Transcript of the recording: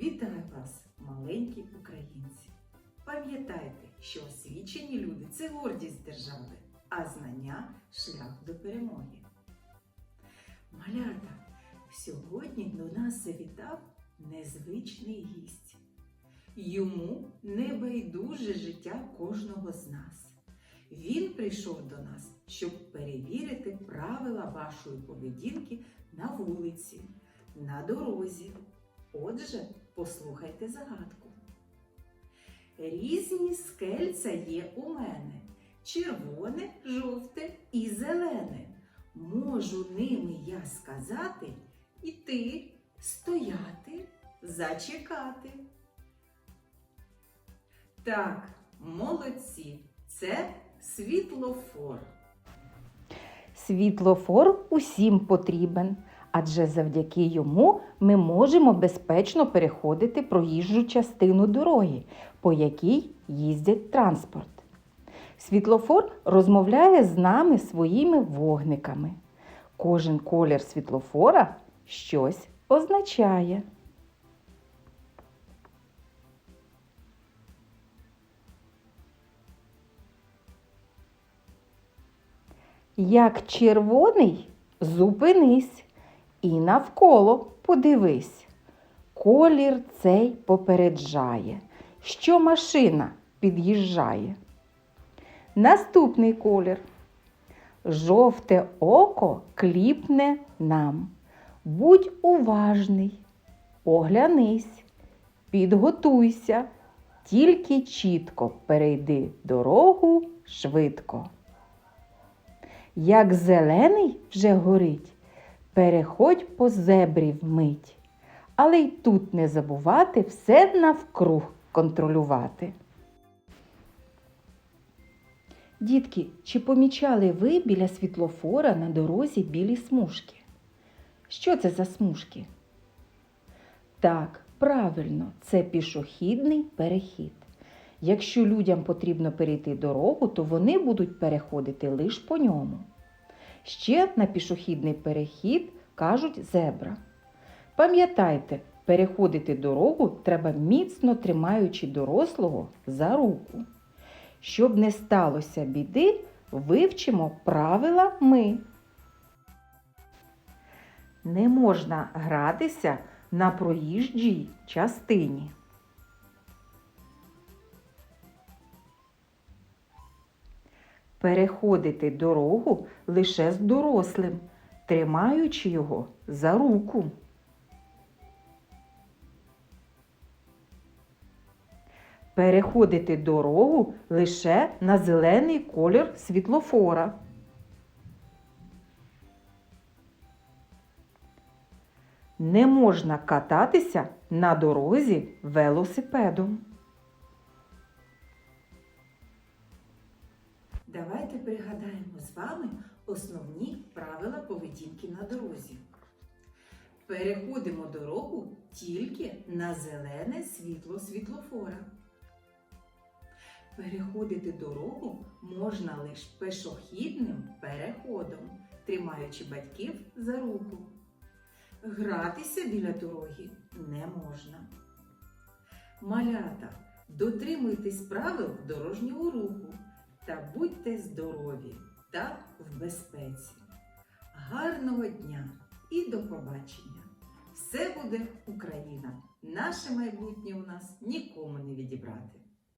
Вітаю вас, маленькі українці! Пам'ятайте, що освічені люди це гордість держави, а знання шлях до перемоги. Малята, сьогодні до нас завітав незвичний гість. Йому не байдуже життя кожного з нас. Він прийшов до нас, щоб перевірити правила вашої поведінки на вулиці, на дорозі. Отже, послухайте загадку. Різні скельця є у мене червоне, жовте і зелене. Можу ними я сказати іти, стояти, зачекати. Так, молодці, це світлофор. Світлофор усім потрібен, адже завдяки йому ми можемо безпечно переходити проїжджу частину дороги, по якій їздять транспорт. Світлофор розмовляє з нами своїми вогниками. Кожен колір світлофора щось означає. Як червоний, зупинись і навколо подивись. Колір цей попереджає, що машина під'їжджає. Наступний колір. Жовте око кліпне нам. Будь уважний, оглянись, підготуйся, тільки чітко перейди дорогу швидко. Як зелений вже горить, переходь по зебрі вмить, але й тут не забувати все навкруг контролювати. Дітки, чи помічали ви біля світлофора на дорозі білі смужки? Що це за смужки? Так, правильно, це пішохідний перехід. Якщо людям потрібно перейти дорогу, то вони будуть переходити лише по ньому. Ще на пішохідний перехід кажуть зебра. Пам'ятайте, переходити дорогу треба міцно тримаючи дорослого за руку. Щоб не сталося біди, вивчимо правила ми. Не можна гратися на проїжджій частині. Переходити дорогу лише з дорослим, тримаючи його за руку. Переходити дорогу лише на зелений колір світлофора. Не можна кататися на дорозі велосипедом. Давайте пригадаємо з вами основні правила поведінки на дорозі. Переходимо дорогу тільки на зелене світло світлофора. Переходити дорогу можна лише пешохідним переходом, тримаючи батьків за руку. Гратися біля дороги не можна. Малята, дотримуйтесь правил дорожнього руху та будьте здорові та в безпеці. Гарного дня і до побачення! Все буде Україна! Наше майбутнє у нас нікому не відібрати.